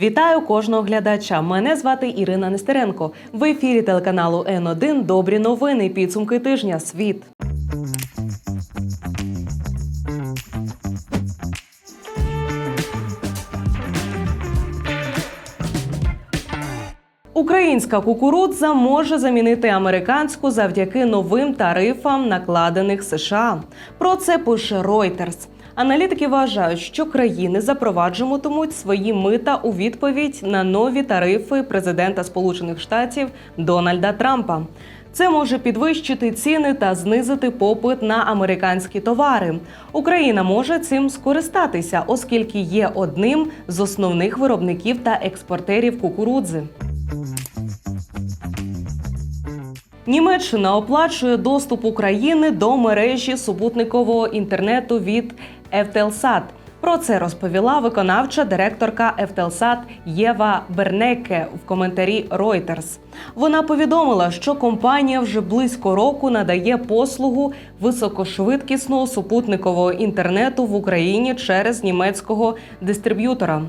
Вітаю кожного глядача. Мене звати Ірина Нестеренко. В ефірі телеканалу Н1 Добрі новини. Підсумки тижня. Світ. Українська кукурудза може замінити американську завдяки новим тарифам, накладених США. Про це пише Reuters. Аналітики вважають, що країни запроваджуватимуть свої мита у відповідь на нові тарифи президента Сполучених Штатів Дональда Трампа. Це може підвищити ціни та знизити попит на американські товари. Україна може цим скористатися, оскільки є одним з основних виробників та експортерів кукурудзи. Німеччина оплачує доступ України до мережі супутникового інтернету від Евтелсат. Про це розповіла виконавча директорка Евтелсат Єва Бернеке в коментарі Reuters. Вона повідомила, що компанія вже близько року надає послугу високошвидкісного супутникового інтернету в Україні через німецького дистриб'ютора.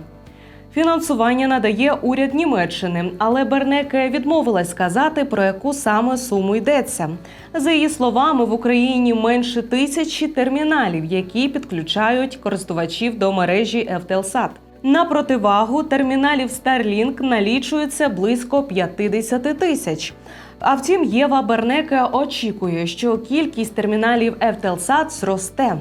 Фінансування надає уряд Німеччини, але Бернеке відмовилась сказати, про яку саме суму йдеться. За її словами, в Україні менше тисячі терміналів, які підключають користувачів до мережі Евтелсат. На противагу терміналів Starlink налічується близько 50 тисяч. А втім, Єва Бернеке очікує, що кількість терміналів Евтелсат зросте.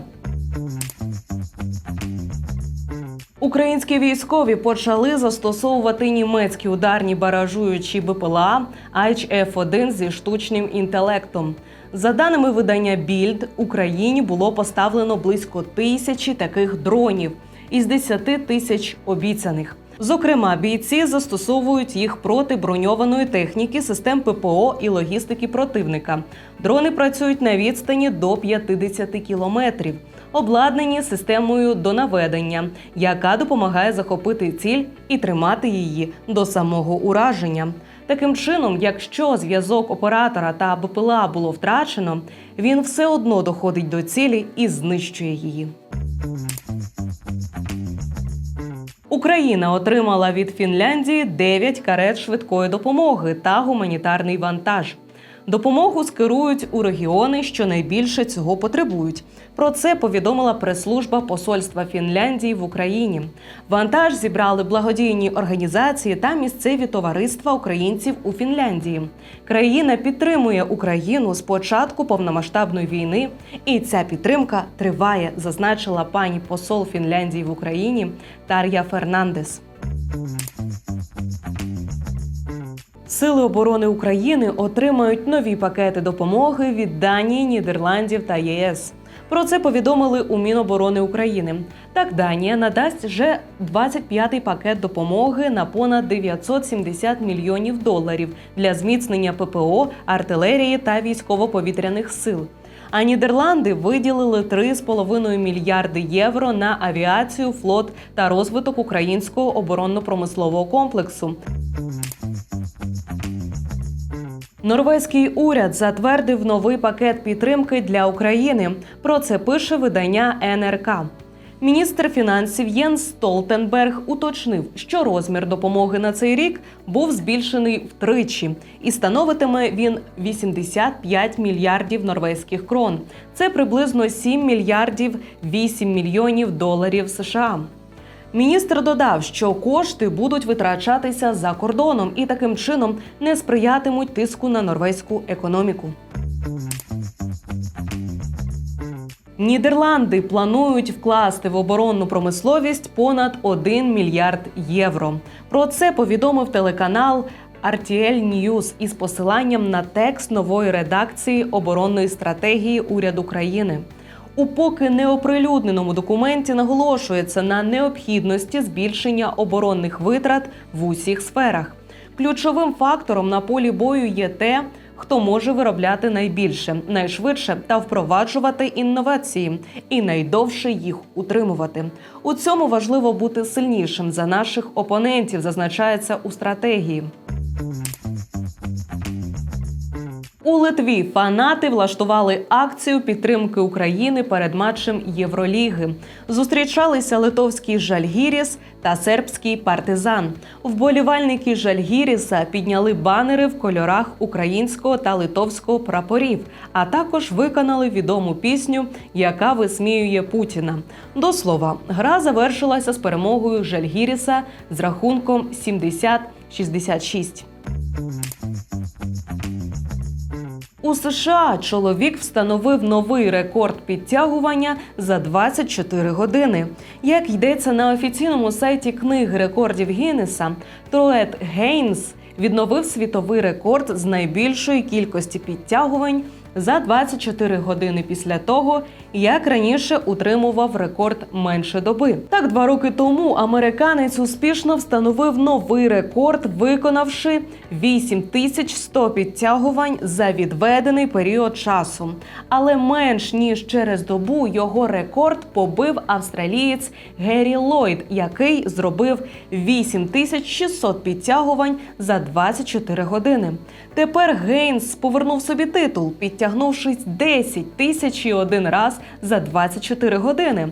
Українські військові почали застосовувати німецькі ударні баражуючі БПЛА HF-1 зі штучним інтелектом. За даними видання Більд, Україні було поставлено близько тисячі таких дронів із 10 тисяч обіцяних. Зокрема, бійці застосовують їх проти броньованої техніки, систем ППО і логістики противника. Дрони працюють на відстані до 50 кілометрів, обладнані системою донаведення, яка допомагає захопити ціль і тримати її до самого ураження. Таким чином, якщо зв'язок оператора та БПЛА було втрачено, він все одно доходить до цілі і знищує її. Україна отримала від Фінляндії 9 карет швидкої допомоги та гуманітарний вантаж. Допомогу скерують у регіони, що найбільше цього потребують. Про це повідомила прес-служба Посольства Фінляндії в Україні. Вантаж зібрали благодійні організації та місцеві товариства українців у Фінляндії. Країна підтримує Україну з початку повномасштабної війни, і ця підтримка триває, зазначила пані посол Фінляндії в Україні Тар'я Фернандес. Сили оборони України отримають нові пакети допомоги від Данії, Нідерландів та ЄС. Про це повідомили у Міноборони України. Так, Данія надасть вже 25-й пакет допомоги на понад 970 мільйонів доларів для зміцнення ППО, артилерії та військово-повітряних сил. А Нідерланди виділили 3,5 мільярди євро на авіацію, флот та розвиток українського оборонно-промислового комплексу. Норвезький уряд затвердив новий пакет підтримки для України. Про це пише видання НРК. Міністр фінансів Єнс Столтенберг уточнив, що розмір допомоги на цей рік був збільшений втричі, і становитиме він 85 мільярдів норвезьких крон. Це приблизно 7 мільярдів 8 мільйонів доларів США. Міністр додав, що кошти будуть витрачатися за кордоном і таким чином не сприятимуть тиску на норвезьку економіку. Нідерланди планують вкласти в оборонну промисловість понад 1 мільярд євро. Про це повідомив телеканал RTL News із посиланням на текст нової редакції оборонної стратегії уряду країни. У поки неоприлюдненому документі наголошується на необхідності збільшення оборонних витрат в усіх сферах. Ключовим фактором на полі бою є те, хто може виробляти найбільше, найшвидше та впроваджувати інновації, і найдовше їх утримувати. У цьому важливо бути сильнішим за наших опонентів, зазначається у стратегії. У Литві фанати влаштували акцію підтримки України перед матчем Євроліги. Зустрічалися литовський Жальгіріс та сербський партизан. Вболівальники Жальгіріса підняли банери в кольорах українського та литовського прапорів, а також виконали відому пісню, яка висміює Путіна. До слова, гра завершилася з перемогою Жальгіріса з рахунком 70-66. У США чоловік встановив новий рекорд підтягування за 24 години. Як йдеться на офіційному сайті книги рекордів Гіннеса, Троет Гейнс відновив світовий рекорд з найбільшої кількості підтягувань за 24 години після того, як раніше утримував рекорд менше доби. Так, два роки тому американець успішно встановив новий рекорд, виконавши 8100 підтягувань за відведений період часу. Але менш ніж через добу його рекорд побив австралієць Геррі Ллойд, який зробив 8600 підтягувань за 24 години. Тепер Гейнс повернув собі титул, підтягнувшись 10 тисяч і один раз за 24 години.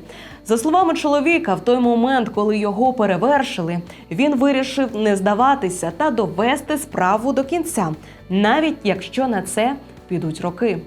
За словами чоловіка, в той момент, коли його перевершили, він вирішив не здаватися та довести справу до кінця, навіть якщо на це підуть роки.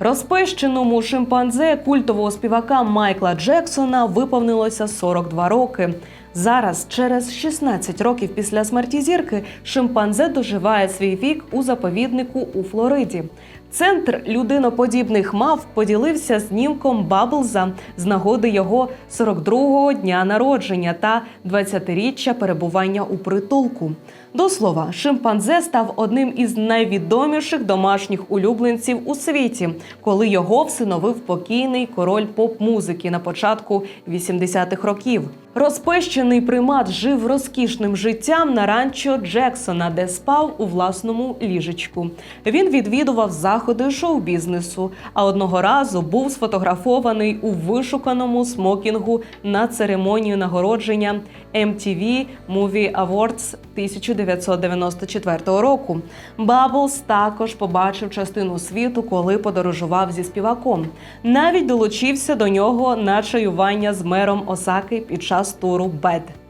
Розпещеному шимпанзе культового співака Майкла Джексона виповнилося 42 роки. Зараз, через 16 років після смерті зірки, шимпанзе доживає свій вік у заповіднику у Флориді. Центр людиноподібних мав поділився знімком Баблза з нагоди його 42-го дня народження та 20-річчя перебування у притулку. До слова, шимпанзе став одним із найвідоміших домашніх улюбленців у світі, коли його всиновив покійний король поп-музики на початку 80-х років. Розпещений примат жив розкішним життям на ранчо Джексона, де спав у власному ліжечку. Він відвідував заходи шоу-бізнесу, а одного разу був сфотографований у вишуканому смокінгу на церемонію нагородження MTV Movie Awards 1994 року. Баблс також побачив частину світу, коли подорожував зі співаком. Навіть долучився до нього на чаювання з мером Осаки під час туру Бед.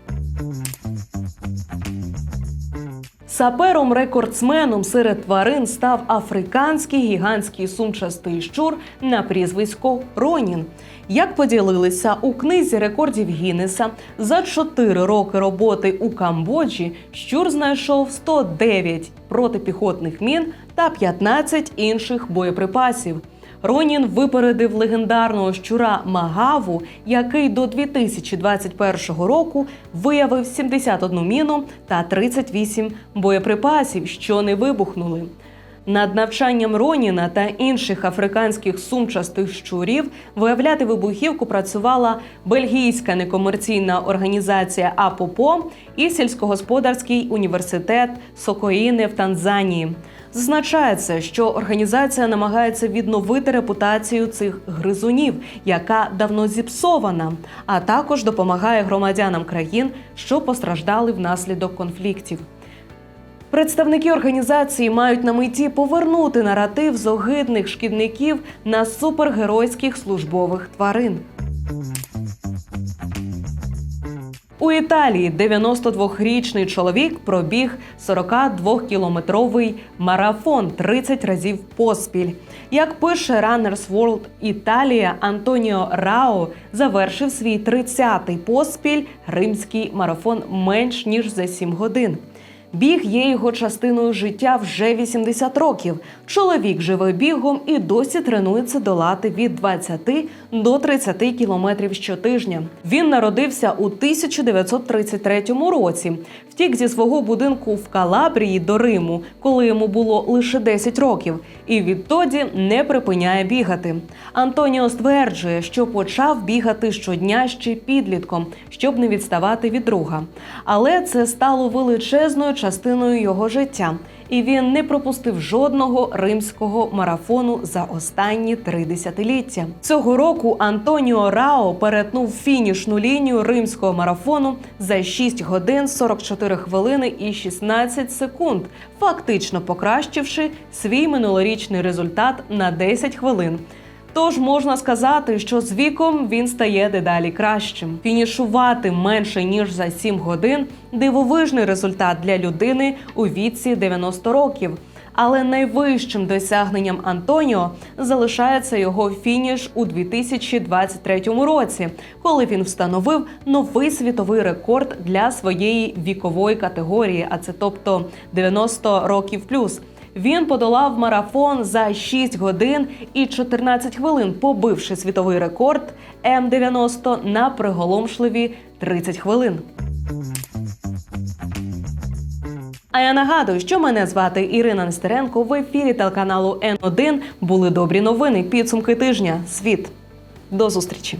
Сапером-рекордсменом серед тварин став африканський гігантський сумчастий щур на прізвисько Ронін. Як поділилися у книзі рекордів Гіннеса, за 4 роки роботи у Камбоджі щур знайшов 109 протипіхотних мін та 15 інших боєприпасів. Ронін випередив легендарного щура Магаву, який до 2021 року виявив 71 міну та 38 боєприпасів, що не вибухнули. Над навчанням Роніна та інших африканських сумчастих щурів виявляти вибухівку працювала бельгійська некомерційна організація АПОПО і сільськогосподарський університет Сокоїни в Танзанії. Зазначається, що організація намагається відновити репутацію цих гризунів, яка давно зіпсована, а також допомагає громадянам країн, що постраждали внаслідок конфліктів. Представники організації мають на меті повернути наратив з огидних шкідників на супергеройських службових тварин. У Італії 92-річний чоловік пробіг 42-кілометровий марафон 30 разів поспіль. Як пише Runners World Італія, Антоніо Рао завершив свій 30-й поспіль римський марафон менш ніж за 7 годин. Біг є його частиною життя вже 80 років. Чоловік живе бігом і досі тренується долати від 20 до 30 кілометрів щотижня. Він народився у 1933 році. Втік зі свого будинку в Калабрії до Риму, коли йому було лише 10 років, і відтоді не припиняє бігати. Антоніо стверджує, що почав бігати щодня ще підлітком, щоб не відставати від друга. Але це стало величезною частиною його життя. І він не пропустив жодного римського марафону за останні три десятиліття. Цього року Антоніо Рао перетнув фінішну лінію римського марафону за 6 годин 44 хвилини і 16 секунд, фактично покращивши свій минулорічний результат на 10 хвилин. Тож можна сказати, що з віком він стає дедалі кращим. Фінішувати менше ніж за 7 годин дивовижний результат для людини у віці 90 років. Але найвищим досягненням Антоніо залишається його фініш у 2023 році, коли він встановив новий світовий рекорд для своєї вікової категорії, а це тобто 90 років плюс. Він подолав марафон за 6 годин і 14 хвилин, побивши світовий рекорд М90 на приголомшливі 30 хвилин. А я нагадую, що мене звати Ірина Нестеренко. В ефірі телеканалу Н1 були добрі новини. Підсумки тижня. Світ. До зустрічі.